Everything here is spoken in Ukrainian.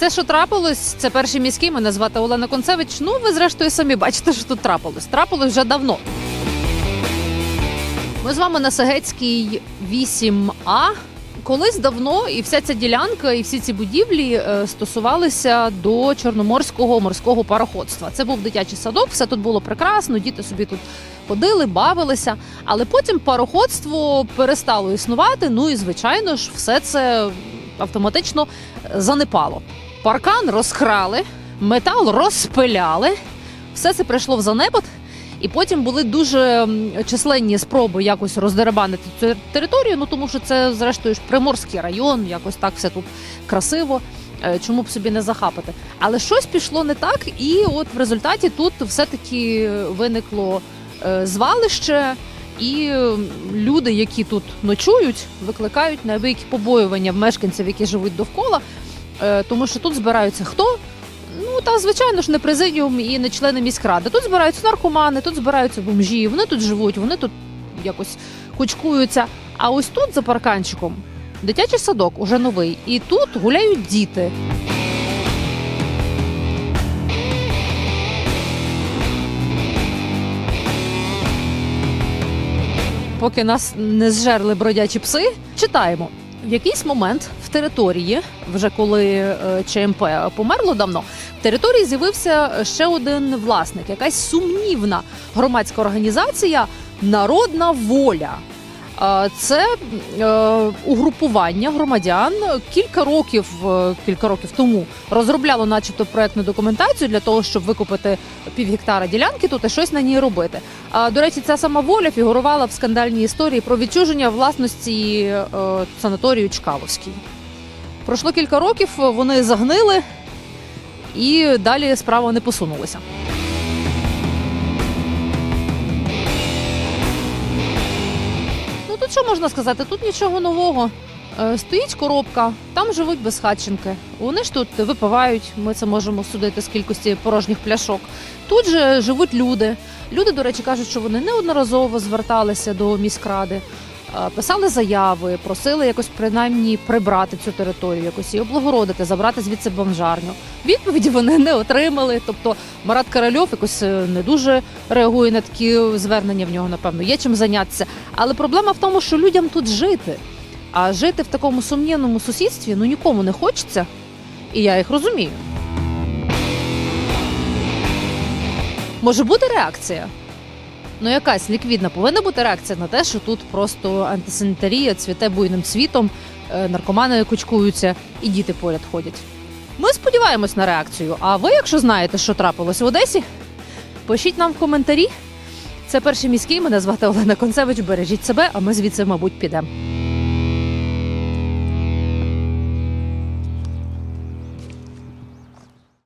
те, що трапилось, це перший міський. Мене звати Олена Концевич. Ну, ви зрештою самі бачите, що тут трапилось. Трапилось вже давно. Ми з вами на Сагецькій 8А. Колись давно і вся ця ділянка, і всі ці будівлі е, стосувалися до чорноморського морського пароходства. Це був дитячий садок, все тут було прекрасно, діти собі тут ходили, бавилися. Але потім пароходство перестало існувати. Ну і звичайно ж, все це автоматично занепало. Паркан розкрали, метал розпиляли, все це прийшло в занепад. І потім були дуже численні спроби якось роздеребанити цю територію. Ну тому що це, зрештою, ж приморський район, якось так все тут красиво. Е, Чому б собі не захапати? Але щось пішло не так, і от в результаті тут все-таки виникло е, звалище, і люди, які тут ночують, викликають неабиякі побоювання в мешканців, які живуть довкола, тому що тут збираються хто? Ну та звичайно ж не президіум і не члени міськради. Тут збираються наркомани, тут збираються бомжі. Вони тут живуть, вони тут якось кучкуються. А ось тут за парканчиком дитячий садок уже новий, і тут гуляють діти. Поки нас не зжерли бродячі пси, читаємо. В якийсь момент в території, вже коли е, ЧМП померло давно, в території з'явився ще один власник, якась сумнівна громадська організація Народна воля. Це е, угрупування громадян кілька років, е, кілька років тому розробляло, начебто, проектну документацію для того, щоб викупити півгектара ділянки тут і щось на ній робити. До речі, ця сама воля фігурувала в скандальній історії про відчуження власності е, санаторію Чкаловський. Пройшло кілька років, вони загнили, і далі справа не посунулася. Що можна сказати? Тут нічого нового. Е, Стоїть коробка, там живуть безхатченки. Вони ж тут випивають. Ми це можемо судити з кількості порожніх пляшок. Тут же живуть люди. Люди, до речі, кажуть, що вони неодноразово зверталися до міськради, писали заяви, просили якось принаймні прибрати цю територію, якось її облагородити, забрати звідси бомжарню. Відповіді вони не отримали. Тобто Марат Корольов якось е, не дуже реагує на такі звернення. В нього напевно є чим зайнятися. Але проблема в тому, що людям тут жити. А жити в такому сумнівному сусідстві ну нікому не хочеться, і я їх розумію. Може бути реакція? Ну, якась ліквідна повинна бути реакція на те, що тут просто антисанітарія цвіте буйним світом, е, наркомани кучкуються і діти поряд ходять. Ми сподіваємось на реакцію. А ви, якщо знаєте, що трапилось в Одесі, пишіть нам в коментарі. Це перший міський. Мене звати Олена Концевич. Бережіть себе, а ми звідси, мабуть, підемо.